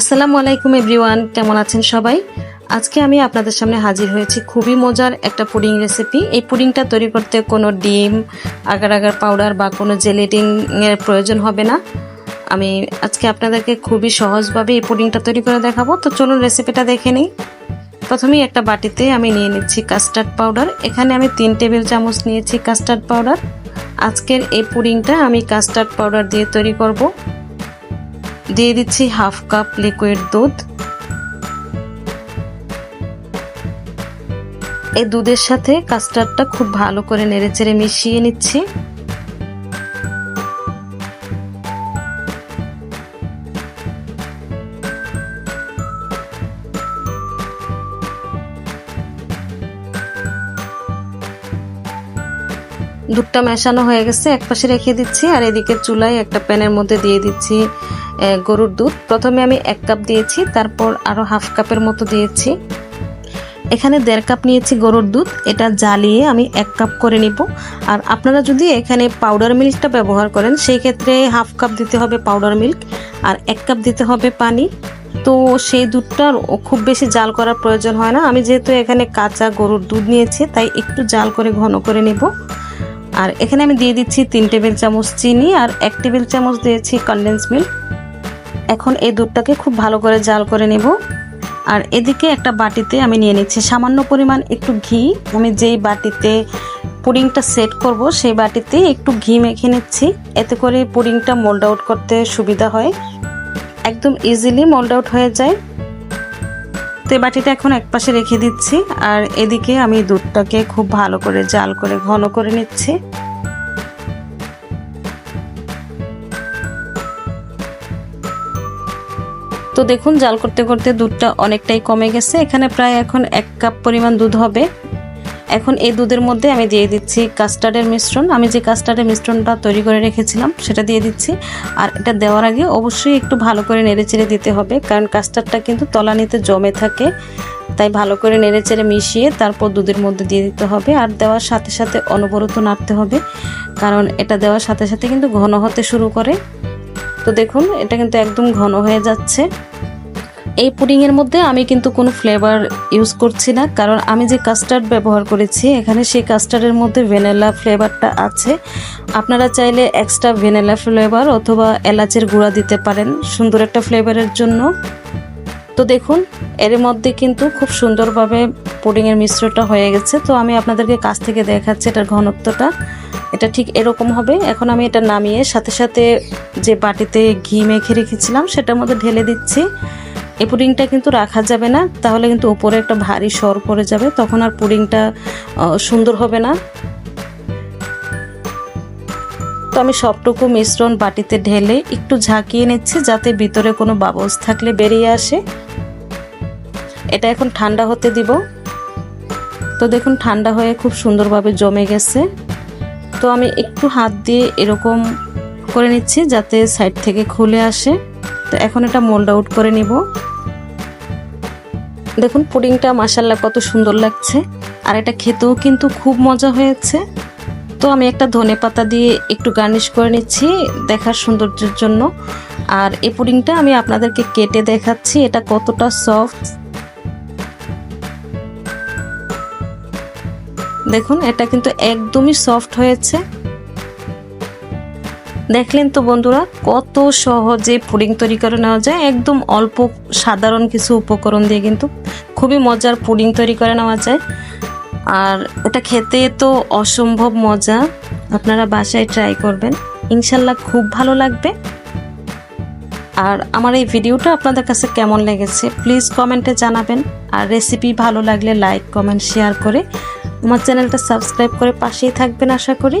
আসসালামু আলাইকুম এভরিওয়ান, কেমন আছেন সবাই? আজকে আমি আপনাদের সামনে হাজির হয়েছি খুবই মজার একটা পুডিং রেসিপি। এই পুডিংটা তৈরি করতে কোনো ডিম, আগার আগার পাউডার বা কোনো জেলেটিং এর প্রয়োজন হবে না। আমি আজকে আপনাদেরকে খুবই সহজভাবে এই পুডিংটা তৈরি করে দেখাবো। তো চলুন রেসিপিটা দেখে নিই। প্রথমেই একটা বাটিতে আমি নিয়ে নিচ্ছি কাস্টার্ড পাউডার। এখানে আমি তিন টেবিল চামচ নিয়েছি কাস্টার্ড পাউডার। আজকের এই পুডিংটা আমি কাস্টার্ড পাউডার দিয়ে তৈরি করব। দিয়ে দিচ্ছি হাফ কাপ লিকুইড দুধ। এই দুধের সাথে কাস্টার্ডটা খুব ভালো করে নেড়েচেড়ে মিশিয়ে নিচ্ছি। দুধটা মেশানো হয়ে গেছে এক পাশে রেখে দিচ্ছি আর এদিকে চুলায় একটা প্যানের মধ্যে দিয়ে দিচ্ছি গরুর দুধ। প্রথমে আমি এক কাপ দিয়েছি, তারপর আরও হাফ কাপের মতো দিয়েছি। এখানে দেড় কাপ নিয়েছি গরুর দুধ, এটা জ্বালিয়ে আমি এক কাপ করে নিব। আর আপনারা যদি এখানে পাউডার মিল্কটা ব্যবহার করেন, সেই ক্ষেত্রে হাফ কাপ দিতে হবে পাউডার মিল্ক আর এক কাপ দিতে হবে পানি। তো সেই দুধটার খুব বেশি জাল করার প্রয়োজন হয় না। আমি যেহেতু এখানে কাঁচা গরুর দুধ নিয়েছি, তাই একটু জাল করে ঘন করে নেব। আর এখানে আমি দিয়ে দিচ্ছি তিন টেবিল চামচ চিনি, আর এক টেবিল চামচ দিয়েছি কনডেন্স মিল্ক এখন এই দুধটাকে খুব ভালো করে জাল করে নেব। আর এদিকে একটা বাটিতে আমি নিয়ে নিচ্ছি সামান্য পরিমাণ একটু ঘি। আমি যেই বাটিতে পুডিংটা সেট করব, সেই বাটিতে একটু ঘি মেখে নিচ্ছি। এতে করে পুডিংটা মোল্ড আউট করতে সুবিধা হয়। একদম ইজিলি মোল্ড আউট হয়ে যায়। তো বাটিটা এখন একপাশে রেখে দিচ্ছি। আর এদিকে আমি দুধটাকে খুব ভালো করে জাল করে ঘন করে নিচ্ছি। দেখুন, জাল করতে করতে দুধটা অনেকটাই কমে গেছে। এখানে প্রায় এখন এক কাপ পরিমাণ দুধ হবে। এখন এই দুধের মধ্যে আমি দিয়ে দিচ্ছি কাস্টার্ডের মিশ্রণ। আমি যে কাস্টার্ডের মিশ্রণটা তৈরি করে রেখেছিলাম, সেটা দিয়ে দিচ্ছি। আর এটা দেওয়ার আগে অবশ্যই একটু ভালো করে নেড়েচেড়ে দিতে হবে, কারণ কাস্টার্ডটা কিন্তু তলানিতে জমে থাকে। তাই ভালো করে নেড়েচেড়ে মিশিয়ে তারপর দুধের মধ্যে দিয়ে দিতে হবে। আর দেওয়ার সাথে সাথে অনবরত নাড়তে হবে, কারণ এটা দেওয়ার সাথে সাথে কিন্তু ঘন হতে শুরু করে। তো দেখুন, এটা কিন্তু একদম ঘন হয়ে যাচ্ছে। এই পুডিংয়ের মধ্যে আমি কিন্তু কোনো ফ্লেভার ইউজ করছি না। কারণ আমি যে কাস্টার্ড ব্যবহার করেছি, এখানে সেই কাস্টার্ডের মধ্যে ভ্যানিলা ফ্লেভারটা আছে। আপনারা চাইলে এক্সট্রা ভ্যানিলা ফ্লেভার অথবা এলাচের গুঁড়া দিতে পারেন সুন্দর একটা ফ্লেভারের জন্য। তো দেখুন, এর মধ্যে কিন্তু খুব সুন্দরভাবে পুডিংয়ের মিশ্রটা হয়ে গেছে। তো আমি আপনাদেরকে কাছ থেকে দেখাচ্ছি এটার ঘনত্বটা। এটা ঠিক এরকম হবে। এখন আমি এটা নামিয়ে সাথে সাথে যে বাটিতে ঘি মেখে রেখেছিলাম, সেটার মধ্যে ঢেলে দিচ্ছি। এই পুডিংটা কিন্তু রাখা যাবে না, তাহলে কিন্তু উপরে একটা ভারী সর পড়ে যাবে, তখন আর পুডিংটা সুন্দর হবে না। তো আমি সবটুকু মিশ্রণ বাটিতে ঢেলে একটু ঝাঁকিয়ে নিচ্ছি, যাতে ভিতরে কোনো বাবলস থাকলে বেরিয়ে আসে। এটা এখন ঠান্ডা হতে দিব। তো দেখুন, ঠান্ডা হয়ে খুব সুন্দরভাবে জমে গেছে। তো আমি একটু হাত দিয়ে এরকম করে নিচ্ছি, যাতে সাইড থেকে খুলে আসে। তো এখন এটা মোল্ড আউট করে নিব। দেখুন, পুডিংটা মাসাল্লা কত সুন্দর লাগছে। আর এটা খেতেও কিন্তু খুব মজা হয়েছে। তো আমি একটা ধনে পাতা দিয়ে একটু গার্নিশ করে নিচ্ছি দেখার সৌন্দর্যের জন্য। আর এই পুডিংটা আমি আপনাদেরকে কেটে দেখাচ্ছি, এটা কতটা সফট। দেখুন, এটা কিন্তু একদমই সফট হয়েছে। দেখলেন তো বন্ধুরা, কত সহজে পুডিং তৈরি করে নেওয়া যায়। একদম অল্প সাধারণ কিছু উপকরণ দিয়ে কিন্তু খুবই মজার পুডিং তৈরি করে নেওয়া যায়। আর এটা খেতে তো অসম্ভব মজা। আপনারা বাসায় ট্রাই করবেন। ইনশাল্লাহ খুব ভালো লাগবে। আর আমার এই ভিডিওটা আপনাদের কাছে কেমন লেগেছে প্লিজ কমেন্টে জানাবেন। আর রেসিপি ভালো লাগলে লাইক কমেন্ট শেয়ার করে আমার চ্যানেলটা সাবস্ক্রাইব করে পাশেই থাকবেন, আশা করি।